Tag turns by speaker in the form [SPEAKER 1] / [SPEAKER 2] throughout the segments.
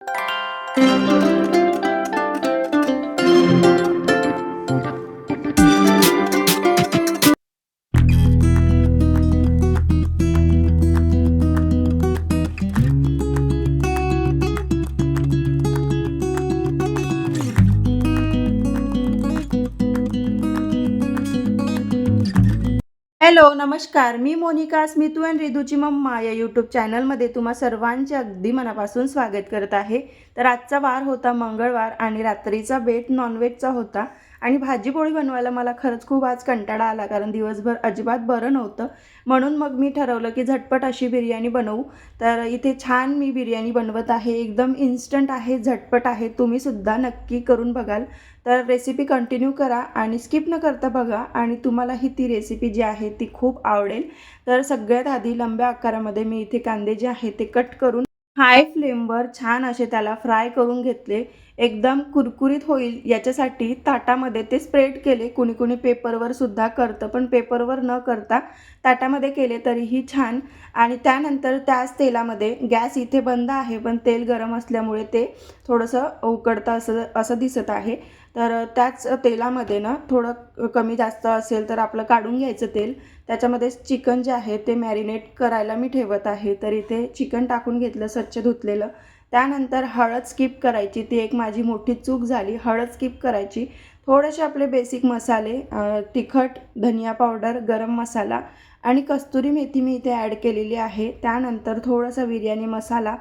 [SPEAKER 1] Thank you. Hello नमस्कार. मी Monika Smitu and रिदूची मम्मा या यूट्यूब चॅनलमध्ये तुम्हा सर्वांचे अगदी मनापासून स्वागत करत आहे. तर आजचा वार होता मंगळवार आणि रात्रीचा बेट नॉनव्हेजचा होता. आणि भाजीपोळी बनवायला मला खरंच खूप आज कंटाळा आला कारण दिवसभर अजिबात बरं नव्हतं. म्हणून मग मी ठरवलं की झटपट अशी बिर्याणी बनवू. तर इथे छान मी बिर्याणी बनवत आहे. एकदम इन्स्टंट आहे झटपट आहे. तुम्हीसुद्धा नक्की करून बघाल. तर रेसिपी कंटिन्यू करा आणि स्किप न करता बघा आणि तुम्हालाही ती रेसिपी जी आहे ती खूप आवडेल. तर सगळ्यात आधी लंब्या आकारामध्ये मी इथे कांदे जे आहे ते कट करून हाय फ्लेमवर छान असे त्याला फ्राय करून घेतले. एकदम कुरकुरीत होईल याच्यासाठी ताटामध्ये ते स्प्रेड केले. कुणी कुणी पेपरवर सुद्धा करतं पण पेपरवर न करता ताटामध्ये केले तरीही छान. आणि त्यानंतर त्याच तेलामध्ये गॅस इथे बंद आहे पण तेल गरम असल्यामुळे ते थोडंसं उकडतं असं असं दिसत आहे. तर त्याच तेलामध्ये ना थोडं कमी जास्त असेल तर आपलं काढून घ्यायचं तेल. त्याच्यामध्ये चिकन जे आहे ते मॅरिनेट करायला मी ठेवत आहे. तर इथे चिकन टाकून घेतलं स्वच्छ धुतलेलं. त्यानंतर हळद स्किप करायची. ती एक माझी मोठी चूक झाली. हळद स्किप करायची. थोडेसे आपले बेसिक मसाले तिखट धनिया पावडर गरम मसाला आणि कस्तुरी मेथी मी इथे ॲड केलेली आहे. त्यानंतर थोडासा बिर्याणी मसाला.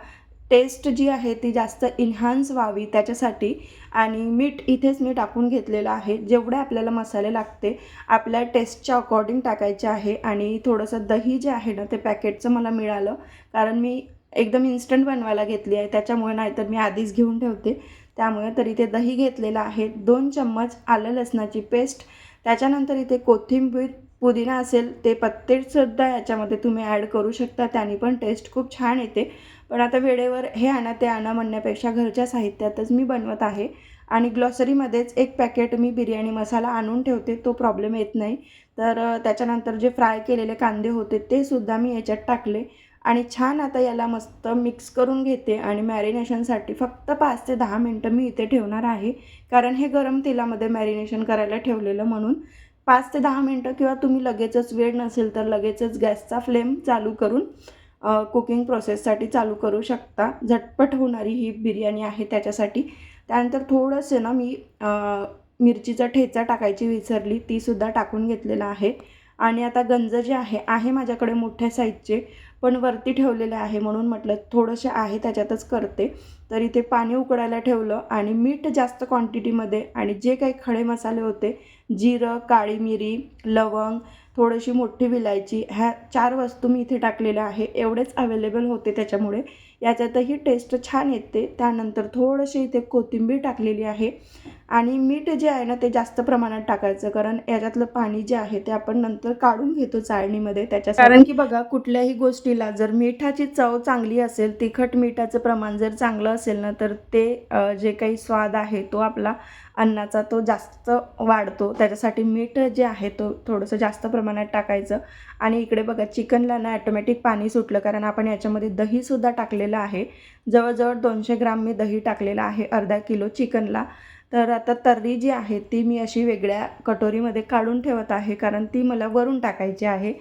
[SPEAKER 1] टेस्ट जी आहे ती जास्त इन्हान्स व्हावी त्याच्यासाठी आणि मीठ इथेच मी टाकून घेतलेलं आहे. जेवढे आपल्याला मसाले लागते आपल्या टेस्टच्या अकॉर्डिंग टाकायचे आहे आणि थोडंसं दही जे आहे ना ते पॅकेटचं मला मिळालं. कारण मी एकदम इन्स्टंट बनवायला घेतली आहे. त्याच्यामुळे नाहीतर मी आधीच घेऊन ठेवते. त्यामुळे तर इथे दही घेतलेलं आहे. दोन चम्मच आलं लसणाची पेस्ट त्याच्यानंतर इथे कोथिंबीर पुदिना असेल ते पत्तेसुद्धा याच्यामध्ये तुम्ही ॲड करू शकता. त्याने पण टेस्ट खूप छान येते. पण आता वेळेवर हे आणा ते आणा म्हणण्यापेक्षा घरच्या साहित्यातच मी बनवत आहे. आणि ग्लॉसरीमध्येच एक पॅकेट मी बिर्याणी मसाला आणून ठेवते. तो प्रॉब्लेम येत नाही. तर त्याच्यानंतर जे फ्राय केलेले कांदे होते ते सुद्धा मी याच्यात टाकले. आणि छान आता याला मस्त मिक्स करून घेते आणि मॅरिनेशनसाठी फक्त पाच ते दहा मिनटं मी इथे ठेवणार आहे. कारण हे गरम तेलामध्ये मॅरिनेशन करायला ठेवलेलं म्हणून पाच ते दहा मिनटं किंवा तुम्ही लगेचच वेळ नसेल तर लगेचच गॅसचा फ्लेम चालू करून कुकिंग प्रोसेससाठी चालू करू शकता. झटपट होणारी ही बिर्याणी आहे त्याच्यासाठी. त्यानंतर थोडंसं ना मी मिरचीचा ठेचा टाकायची विसरली तीसुद्धा टाकून घेतलेला आहे. आणि आता गंज जे आहे आहे माझ्याकडे मोठ्या साईजचे पण वरती ठेवलेलं आहे म्हणून म्हटलं थोडंसे आहे त्याच्यातच करते. तर इथे पाणी उकडायला ठेवलं आणि मीठ जास्त क्वांटिटीमध्ये आणि जे काही खडे मसाले होते जिरं काळी मिरी लवंग थोडीशी मोठी विलायची ह्या चार वस्तू मी इथे टाकलेल्या आहे. एवढेच अवेलेबल होते त्याच्यामुळे याच्यातही टेस्ट छान येते. त्यानंतर थोडीशी इथे कोथिंबीर टाकलेली आहे. आणि मीठ जे आहे ना ते जास्त प्रमाणात टाकायचं. कारण याच्यातलं पाणी जे आहे ते आपण नंतर काढून घेतो चाळणीमध्ये. त्याच्या कारण की बघा कुठल्याही गोष्टीला जर मिठाची चव चांगली असेल तिखट मिठाचं प्रमाण जर चांगलं असेल ना तर ते जे काही स्वाद आहे तो आपला अन्नाचा तो जास्त वाढतो. त्याच्यासाठी मीठ जे आहे तो थोडंसं जास्त प्रमाणात टाकायचं. आणि इकडे बघा चिकनला ना ॲटोमॅटिक पाणी सुटलं. कारण आपण याच्यामध्ये दहीसुद्धा टाकलेलं आहे. जवळजवळ दोनशे ग्राम मी दही टाकलेलं आहे अर्धा किलो चिकनला. तर आता तर्री जी आहे ती मी अशी वेगळ्या कटोरीमध्ये काढून ठेवत आहे. कारण ती मला वरून टाकायची आहे.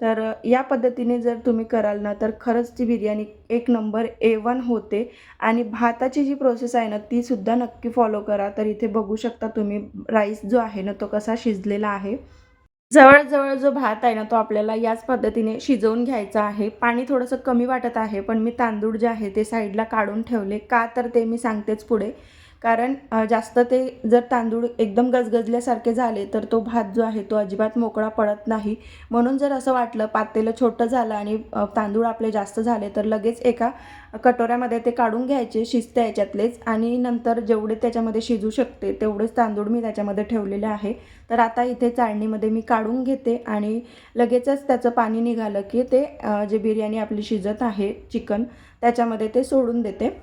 [SPEAKER 1] तर या पद्धतीने जर तुम्ही कराल ना तर खरंच ती बिर्याणी एक नंबर ए वन होते. आणि भाताची जी प्रोसेस आहे ना ती सुद्धा नक्की फॉलो करा. तर इथे बघू शकता तुम्ही राईस जो आहे ना तो कसा शिजलेला आहे. जवळजवळ जो भात आहे ना तो आपल्याला याच पद्धतीने शिजवून घ्यायचा आहे. पाणी थोडंसं कमी वाटत आहे पण मी तांदूळ जे आहे ते साईडला काढून ठेवले. का तर ते मी सांगतेच पुढे. कारण जास्त ते जर तांदूळ एकदम गजगजल्यासारखे झाले तर तो भात जो आहे तो अजिबात मोकळा पडत नाही. म्हणून जर असं वाटलं पातेलं छोटं झालं आणि तांदूळ आपले जास्त झाले तर लगेच एका कटोऱ्यामध्ये ते काढून घ्यायचे शिजते याच्यातलेच आणि नंतर जेवढे त्याच्यामध्ये शिजू शकते तेवढेच तांदूळ मी त्याच्यामध्ये ठेवलेले आहे. तर आता इथे चाळणीमध्ये मी काढून घेते आणि लगेचच त्याचं पाणी निघालं की ते जे बिर्याणी आपली शिजत आहे चिकन त्याच्यामध्ये ते सोडून देते.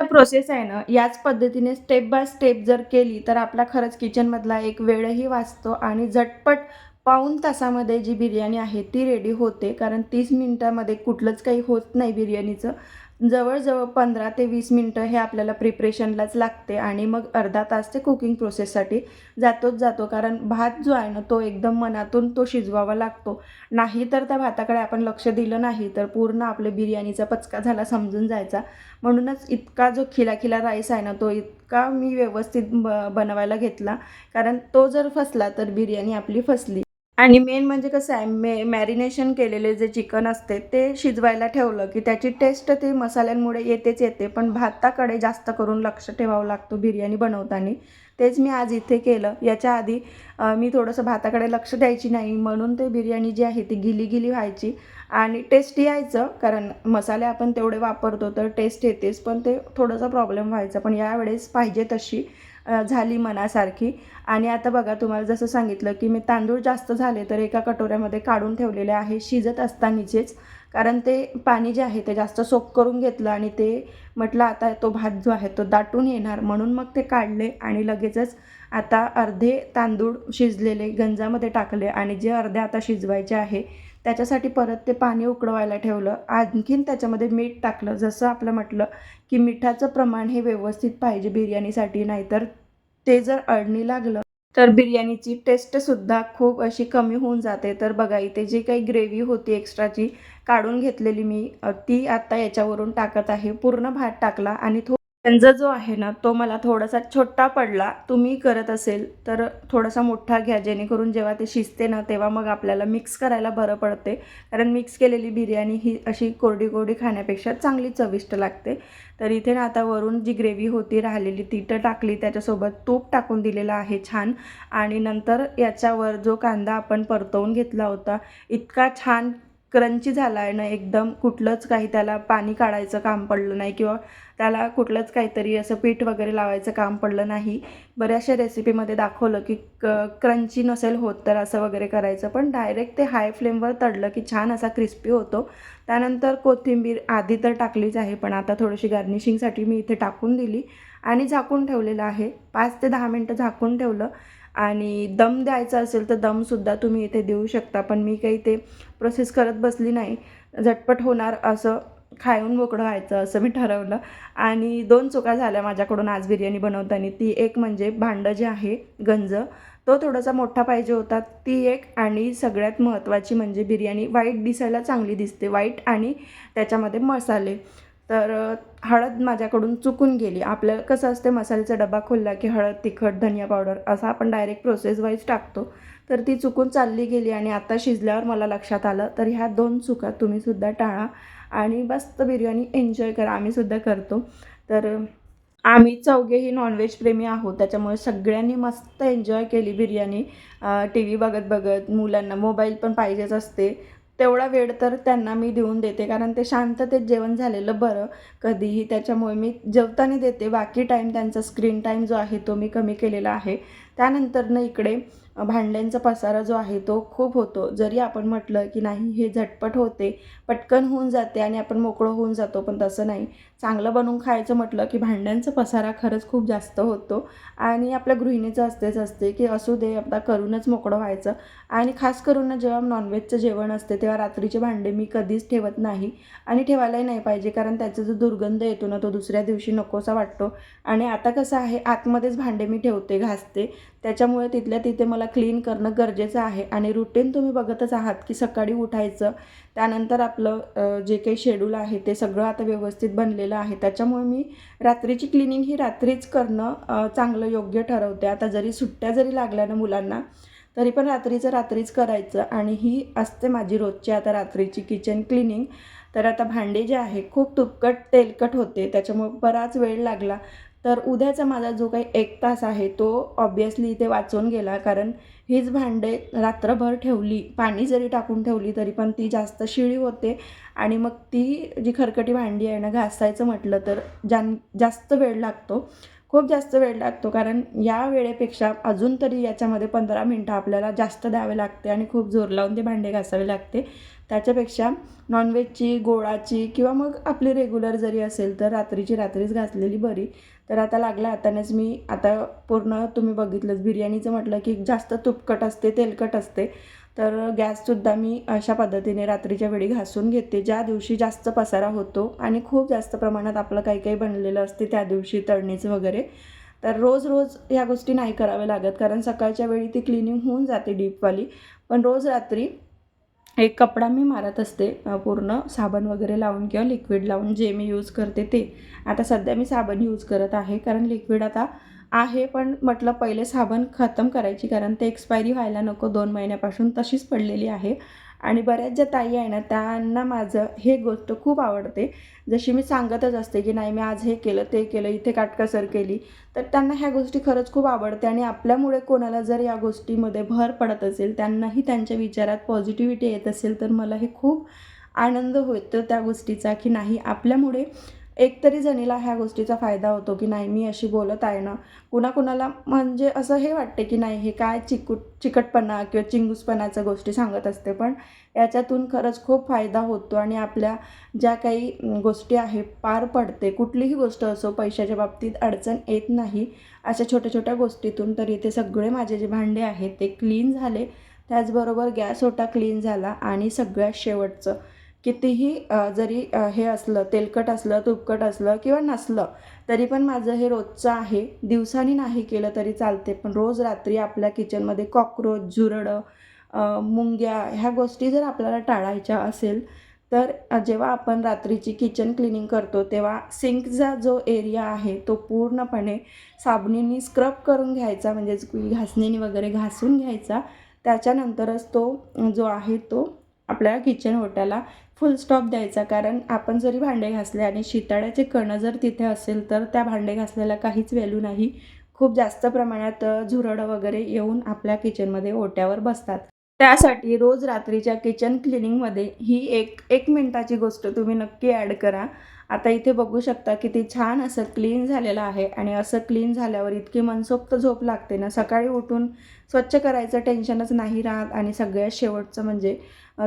[SPEAKER 1] प्रोसेस आहे ना याच पद्धतीने स्टेप बाय स्टेप जर केली तर आपला खरंच किचनमधला एक वेळही वाचतो आणि झटपट पाऊण तासामध्ये जी बिर्याणी आहे ती रेडी होते. कारण तीस मिनटामध्ये कुठलंच काही होत नाही बिर्याणीचं. जवळजवळ पंधरा ते वीस मिनटं हे आपल्याला प्रिपरेशनलाच लागते आणि मग अर्धा तास ते कुकिंग प्रोसेससाठी जातोच जातो. कारण भात जो आहे ना तो एकदम मनातून तो शिजवावा लागतो. नाही तर त्या भाताकडे आपण लक्ष दिलं नाही तर पूर्ण आपले बिर्याणीचा पचका झाला समजून जायचा. म्हणूनच इतका जो खिलाखिला राईस आहे ना तो इतका मी व्यवस्थित ब बनवायला घेतला. कारण तो जर फसला तर बिर्याणी आपली फसली. आणि मेन म्हणजे कसं आहे मे मॅरिनेशन केलेले जे चिकन असते ते शिजवायला ठेवलं की त्याची टेस्ट ते मसाल्यांमुळे येतेच येते. पण भाताकडे जास्त करून लक्ष ठेवावं लागतो बिर्याणी बनवताना. तेच मी आज इथे केलं. याच्या आधी मी थोडंसं भाताकडे लक्ष द्यायची नाही. म्हणून ते बिर्याणी जी आहे ती गिली गिली व्हायची. आणि टेस्ट यायचं कारण मसाले आपण तेवढे वापरतो तर टेस्ट येतेच. पण ते थोडंसं प्रॉब्लेम व्हायचा. पण यावेळेस पाहिजे तशी. झाली मनासारखी. आणि आता बघा तुम्हाला जसं सांगितलं की मी तांदूळ जास्त झाले तर एका कटोऱ्यामध्ये काढून ठेवलेले आहे शिजत असतानाचेच. कारण ते पाणी जे आहे ते जास्त सोक करून घेतलं आणि ते म्हटलं आता तो भात जो आहे तो दाटून येणार. म्हणून मग ते काढले आणि लगेचच आता अर्धे तांदूळ शिजलेले गंजामध्ये टाकले. आणि जे अर्धे आता शिजवायचे आहे त्याच्यासाठी परत ते पाणी उकळवायला ठेवलं. आणखीन त्याच्यामध्ये मीठ टाकलं. जसं आपलं म्हटलं की मिठाचं प्रमाण हे व्यवस्थित पाहिजे बिर्याणीसाठी नाहीतर ते जर अडणी लागलं तर बिर्याणीची टेस्टसुद्धा खूप अशी कमी होऊन जाते. तर बघा इथे जी काही ग्रेव्ही होती एक्स्ट्राची काढून घेतलेली मी ती आता याच्यावरून टाकत आहे. पूर्ण भात टाकला आणि थो त्यांचा जो आहे ना तो मला थोडासा छोटा पडला. तुम्ही करत असेल तर थोडासा मोठा घ्या. जेणेकरून जेव्हा ते शिजते ना तेव्हा मग आपल्याला मिक्स करायला बरं पडते. कारण मिक्स केलेली बिर्याणी ही अशी कोरडी कोरडी खाण्यापेक्षा चांगली चविष्ट लागते. तर इथे ना आता वरून जी ग्रेव्ही होती राहिलेली ती तर टाकली. त्याच्यासोबत तूप टाकून दिलेलं आहे छान. आणि नंतर याच्यावर जो कांदा आपण परतवून घेतला होता इतका छान क्रंची झाला आहे ना एकदम कुठलंच काही त्याला पाणी काढायचं काम पडलं नाही किंवा त्याला कुठलंच काहीतरी असं पीठ वगैरे लावायचं काम पडलं नाही. बऱ्याचशा रेसिपीमध्ये दाखवलं की क क्रंची नसेल होत तर असं वगैरे करायचं. पण डायरेक्ट ते हाय फ्लेमवर तडलं की छान असा क्रिस्पी होतो. त्यानंतर कोथिंबीर आधी तर टाकलीच आहे पण आता थोडीशी गार्निशिंगसाठी मी इथे टाकून दिली आणि झाकून ठेवलेलं आहे. पाच ते दहा मिनटं झाकून ठेवलं. आणि दम द्यायचा असेल तर दमसुद्धा तुम्ही इथे देऊ शकता. पण मी काही ते प्रोसेस करत बसली नाही. झटपट होणार असं खाऊन मोकळं व्हायचं असं मी ठरवलं. आणि दोन चुका झाल्या माझ्याकडून आज बिर्याणी बनवताना. ती एक म्हणजे भांडं जे आहे गंज तो थोडासा मोठा पाहिजे होता. ती एक आणि सगळ्यात महत्त्वाची म्हणजे बिर्याणी. वाईट दिसायला चांगली दिसते. वाईट आणि त्याच्यामध्ये मसाले. तर हळद माझ्याकडून चुकून गेली. आपलं कसं असते मसाल्याचा डबा खोलला की हळद तिखट धनिया पावडर असा आपण डायरेक्ट प्रोसेस वाईज टाकतो. तर ती चुकून चालली गेली आणि आता शिजल्यावर मला लक्षात आलं तर ह्या दोन चुका तुम्हीसुद्धा टाळा आणि मस्त बिर्याणी एन्जॉय करा. आम्हीसुद्धा करतो. तर आम्ही चौघेही नॉनव्हेज प्रेमी आहोत. त्याच्यामुळे सगळ्यांनी मस्त एन्जॉय केली बिर्याणी. टी व्ही बघत बघत मुलांना मोबाईल पण पाहिजेच असते. तेवढा वेळ तर त्यांना मी देऊन देते. कारण ते शांततेत जेवण झालेलं बरं. कधीही त्याच्यामुळे मी जेवताना देते. बाकी टाईम त्यांचा स्क्रीन टाईम जो आहे तो मी कमी केलेला आहे. त्यानंतरनं इकडे भांड्यांचा पसारा जो आहे तो खूप होतो. जरी आपण म्हटलं की नाही हे झटपट होते पटकन होऊन जाते आणि आपण मोकळं होऊन जातो पण तसं नाही. चांगलं बनवून खायचं म्हटलं की भांड्यांचा पसारा खरंच खूप जास्त होतो. आणि आपल्या गृहिणीचं असतेच असते की असू दे आता करूनच मोकळं व्हायचं. आणि खास करून ना जेव्हा नॉनव्हेजचं जेवण असते तेव्हा रात्रीचे भांडे मी कधीच ठेवत नाही. आणि ठेवायलाही नाही पाहिजे कारण त्याचा जो दुर्गंध येतो ना तो दुसऱ्या दिवशी नकोसा वाटतो. आणि आता कसं आहे आतमध्येच भांडे मी ठेवते घासते. त्याच्यामुळे तिथल्या तिथे मला क्लीन करणं गरजेचं आहे. आणि रुटीन तुम्ही बघतच आहात की सकाळी उठायचं त्यानंतर आपलं जे काही शेड्यूल आहे ते सगळं आता व्यवस्थित बनलेलं आहे. त्याच्यामुळे मी रात्रीची क्लिनिंग ही रात्रीच करणं चांगलं योग्य ठरवते. आता जरी सुट्ट्या जरी लागल्या ना मुलांना तरी पण रात्रीचं रात्रीच करायचं. आणि ही असते माझी रोजची आता रात्रीची किचन क्लिनिंग तर आता भांडे जे आहे खूप तुपकट तेलकट होते. त्याच्यामुळे बराच वेळ लागला. तर उद्याचा माझा जो काही एक तास आहे तो ऑब्वियसली इथे वाचून गेला. कारण हीच भांडे रात्रभर ठेवली पाणी जरी टाकून ठेवली तरी पण ती जास्त शिळी होते. आणि मग ती जी खरकटी भांडी आहे ना घासायचं म्हटलं तर जान जास्त वेळ लागतो. खूप जास्त वेळ लागतो. कारण या वेळेपेक्षा अजून तरी याच्यामध्ये पंधरा मिनटं आपल्याला जास्त द्यावे लागते आणि खूप जोर लावून ते भांडे घासावे लागते. त्याच्यापेक्षा नॉनव्हेजची गोळाची किंवा मग आपली रेग्युलर जरी असेल तर रात्रीची रात्रीच घासलेली बरी. तर आता लागला हातानेच मी आता पूर्ण तुम्ही बघितलंच बिर्याणीचं म्हटलं की जास्त तुपकट असते तेलकट असते. तर गॅससुद्धा मी अशा पद्धतीने रात्रीच्या वेळी घासून घेते ज्या दिवशी जास्त पसारा होतो आणि खूप जास्त प्रमाणात आपलं काही काही बनलेलं असते त्या दिवशी तळणीचं वगैरे. तर रोज रोज ह्या गोष्टी नाही कराव्या लागत कारण सकाळच्या वेळी ती क्लिनिंग होऊन जाते डीपवाली पण रोज रात्री एक कपडा मी मारत असते पूर्ण साबण वगैरे लावून किंवा लिक्विड लावून जे मी यूज करते ते. आता सध्या मी साबण यूज करत आहे कारण लिक्विड आता आहे पण म्हटलं पहिले साबण खतम करायची कारण ते एक्सपायरी व्हायला नको. दोन महिन्यापासून तशीच पडलेली आहे. आणि बऱ्याच ज्या ताई आहे ना त्यांना माझं हे गोष्ट खूप आवडते. जशी मी सांगतच असते की नाही मी आज हे केलं ते केलं इथे काटकसर केली. तर त्यांना ह्या गोष्टी खरंच खूप आवडते आणि आपल्यामुळे कोणाला जर या गोष्टीमध्ये भर पडत असेल त्यांनाही त्यांच्या विचारात पॉझिटिव्हिटी येत असेल तर मला हे खूप आनंद होतो त्या गोष्टीचा की नाही आपल्यामुळे एकतरी जणीला ह्या गोष्टीचा फायदा होतो की नाही मी अशी बोलत आहे ना. कुणाकुणाला म्हणजे असं हे वाटते की नाही हे काय चिकूट चिकटपणा किंवा चिंगूसपणाच्या गोष्टी सांगत असते. पण याच्यातून खरंच खूप फायदा होतो आणि आपल्या ज्या काही गोष्टी आहे पार पडते. कुठलीही गोष्ट असो पैशाच्या बाबतीत अडचण येत नाही. अशा छोट्या छोट्या गोष्टीतून तर इथे सगळे माझे जे भांडे आहेत ते क्लीन झाले. त्याचबरोबर गॅस ओटा क्लीन झाला आणि सगळ्यात शेवटचं कितीही जरी हे असलं तेलकट असलं तुपकट असलं किंवा नसलं तरी पण माझं हे रोजचं आहे. दिवसानी नाही केलं तरी चालते पण रोज रात्री आपल्या किचनमध्ये कॉक्रोच झुरडं मुंग्या ह्या गोष्टी जर आपल्याला टाळायच्या असेल तर जेव्हा आपण रात्रीची किचन क्लिनिंग करतो तेव्हा सिंकचा जो एरिया आहे तो पूर्णपणे साबणीने स्क्रब करून घ्यायचा म्हणजेच घासणीने वगैरे घासून घ्यायचा. त्याच्यानंतरच तो जो आहे तो आपल्या किचन ओट्याला फुल स्टॉप द्यायचा. कारण आपण जरी भांडे घासले आणि शिताळ्याचे कणं जर तिथे असेल तर त्या भांडे घासल्याला काहीच व्हॅल्यू नाही. खूप जास्त प्रमाणात झुरड झुरडं वगैरे येऊन आपल्या किचनमध्ये ओट्यावर बसतात. त्यासाठी रोज रात्रीच्या किचन क्लिनिंगमध्ये ही एक एक मिनटाची गोष्ट तुम्ही नक्की ॲड करा. आता इथे बघू शकता किती छान असं क्लीन झालेलं आहे. आणि असं क्लीन झाल्यावर इतकी मनसोक्त झोप लागते ना. सकाळी उठून स्वच्छ करायचं टेन्शनच नाही राहत आणि सगळ्यात शेवटचं म्हणजे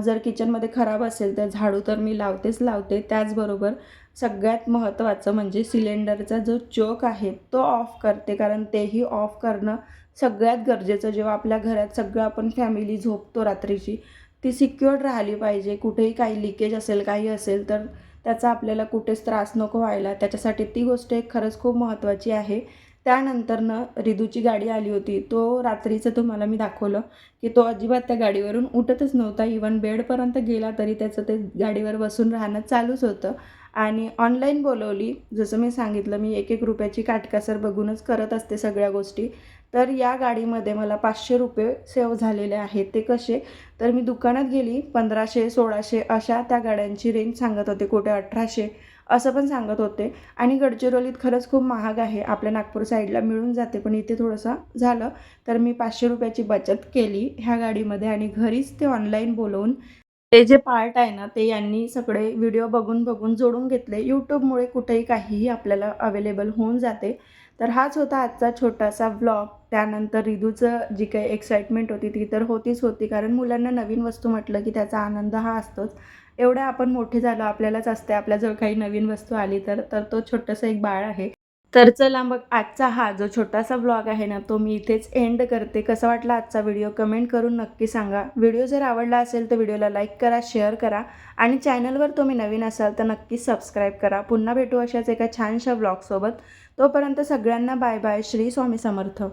[SPEAKER 1] जर किचनमध्ये खराब असेल तर झाडू तर मी लावतेच लावते. त्याचबरोबर सगळ्यात महत्त्वाचं म्हणजे सिलेंडरचा जो चोक आहे तो ऑफ करते कारण तेही ऑफ करणं सगळ्यात गरजेचं. जेव्हा आपल्या घरात सगळं आपण फॅमिली झोपतो रात्रीची ती सिक्युअर्ड राहिली पाहिजे. कुठेही काही लिकेज असेल काही असेल तर त्याचा आपल्याला कुठेच त्रास नको व्हायला. त्याच्यासाठी ती गोष्ट एक खरंच खूप महत्त्वाची आहे. त्यानंतरनं रिदूची गाडी आली होती. तो रात्रीचं तुम्हाला मी दाखवलं की तो अजिबात त्या गाडीवरून उठतच नव्हता. इवन बेडपर्यंत गेला तरी त्याचं ते गाडीवर बसून राहणं चालूच होतं. आणि ऑनलाईन बोलवली जसं मी सांगितलं मी एक एक रुपयाची काटकासर बघूनच करत असते सगळ्या गोष्टी. तर या गाडीमध्ये मला पाचशे रुपये सेव्ह झालेले आहेत. ते कसे? तर मी दुकानात गेली पंधराशे सोळाशे अशा त्या गाड्यांची रेंज सांगत होते कुठे अठराशे असं पण सांगत होते. आणि गडचिरोलीत खरंच खूप महाग आहे. आपल्या नागपूर साईडला मिळून जाते पण इथे थोडंसं झालं. तर मी पाचशे रुपयाची बचत केली ह्या गाडीमध्ये आणि घरीच ते ऑनलाईन बोलवून ते जे पार्ट आहे ना ते यांनी सगळे व्हिडिओ बघून बघून जोडून घेतले. यूट्यूबमुळे कुठेही काहीही आपल्याला अवेलेबल होऊन जाते. तर हाच होता आजचा छोटासा व्लॉग त्यानंतर रिदूचं जी काही एक्साइटमेंट होती ती तर होतीच होती. कारण मुलांना नवीन वस्तू म्हटलं की त्याचा आनंद हा असतोच. एवढ्या आपण मोठे झालो आपल्यालाच असते आपल्याजवळ काही नवीन वस्तू आली तर तर तो छोटासा एक बाळ आहे. तर चला मग आजचा हा जो छोटासा ब्लॉग आहे ना तो मी इथेच एंड करते. कसा वाटला आजचा व्हिडिओ कमेंट करून नक्की सांगा. व्हिडिओ जर आवडला असेल तर व्हिडिओला लाईक करा शेअर करा. आणि चॅनलवर तुम्ही नवीन असाल तर नक्की सबस्क्राईब करा. पुन्हा भेटू अशाच एका छानशा ब्लॉगसोबत तोपर्यंत सगळ्यांना बाय बाय. श्री स्वामी समर्थ.